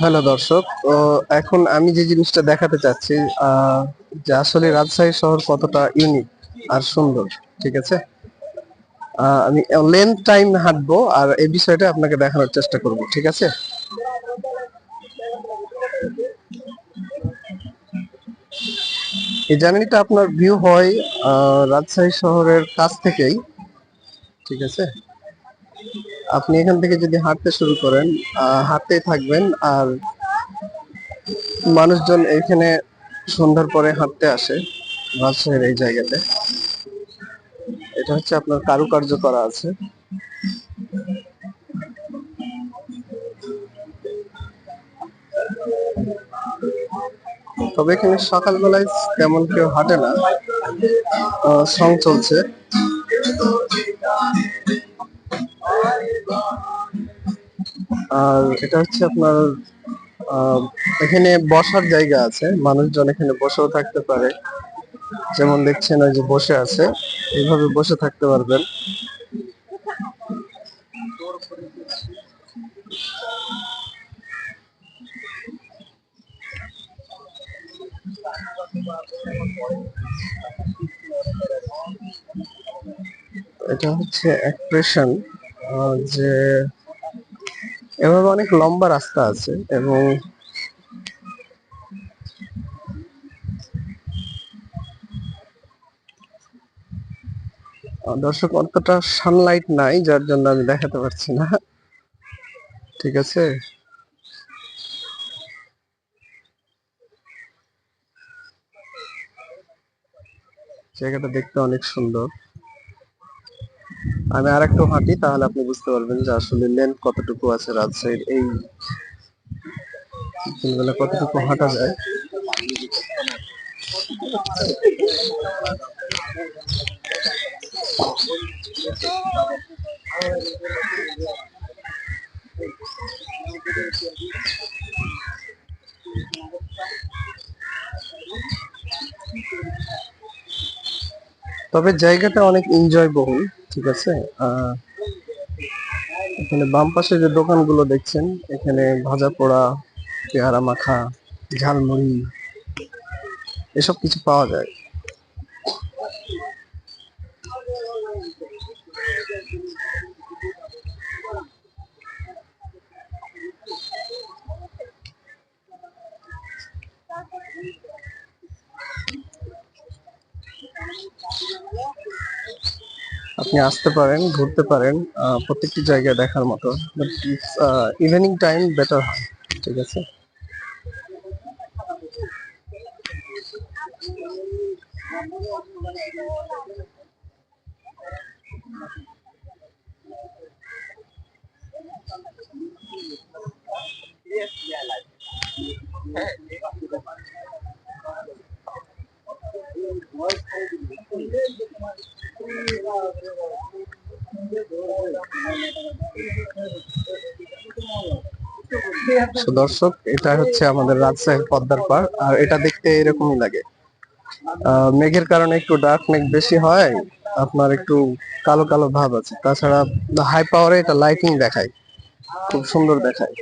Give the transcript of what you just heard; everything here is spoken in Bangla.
হ্যালো দর্শক এখন আমি যে জিনিসটা দেখাতে চাচ্ছি যে আসলে রাজশাহী শহর কতটা ইউনিক আর সুন্দর, ঠিক আছে? আমি লেন্থ টাইম হাঁটবো আর এই বিষয়টা আপনাকে দেখানোর চেষ্টা করব, ঠিক আছে? এই জার্নিটা আপনার ভিউ হয় রাজশাহী শহরের কাছ থেকেই, ঠিক আছে? আপনি এখান থেকে যদি হাঁটতে শুরু করেন হাঁটতেই থাকবেন আর মানুষজন এখানে সন্ধ্যার পরে হাঁটতে আসে রাজশাহীর এই জায়গাতে। এটা হচ্ছে আপনার কারুকার্য করা আছে। তবে এখানে সকালবেলায় তেমন কেউ হাঁটে না। সং চলছে। আর এটা হচ্ছে আপনার এখানে বসার জায়গা আছে, মানুষজন এখানে বসেও থাকতে পারে। যেমন দেখছেন ওই যে বসে আছে, এইভাবে বসে থাকতে পারবেন। এটা হচ্ছে এক্সপ্রেশন যে এভাবে অনেক লম্বা রাস্তা আছে এবং দর্শক, অতটা সানলাইট নাই, যার জন্য আমি দেখাতে পারছি না। ঠিক আছে? জায়গাটা দেখতে অনেক সুন্দর। আমি আর একটু হাঁটি, তাহলে আপনি বুঝতে পারবেন যে আসলে লেন্থ কতটুকু আছে রাজশাহীর এই বিকেলবেলা কতটুকু হাঁটা যায়। তবে জায়গাটা অনেক এনজয় বহুল ঠিক আছে? এখানে বাম পাশে যে দোকানগুলো দেখছেন, এখানে ভাজা পোড়া, পেয়ারা মাখা, ঝালমুড়ি, এসব কিছু পাওয়া যায়। আপনি আসতে পারেন ঘুরতে পারেন প্রত্যেকটি জায়গায় দেখার মতো। ইভিনিং টাইম বেটার হয় ঠিক আছে? So, দর্শক এটা হচ্ছে আমাদের রাজশাহীর পদ্মার পাড়, আর এটা দেখতে এরকমই লাগে। মেঘের কারণে একটু ডার্ক মেঘ বেশি হয়, আপনার একটু কালো কালো ভাব আছে। তাছাড়া হাই পাওয়ারে এটা লাইটিং দেখায়, খুব সুন্দর দেখায়।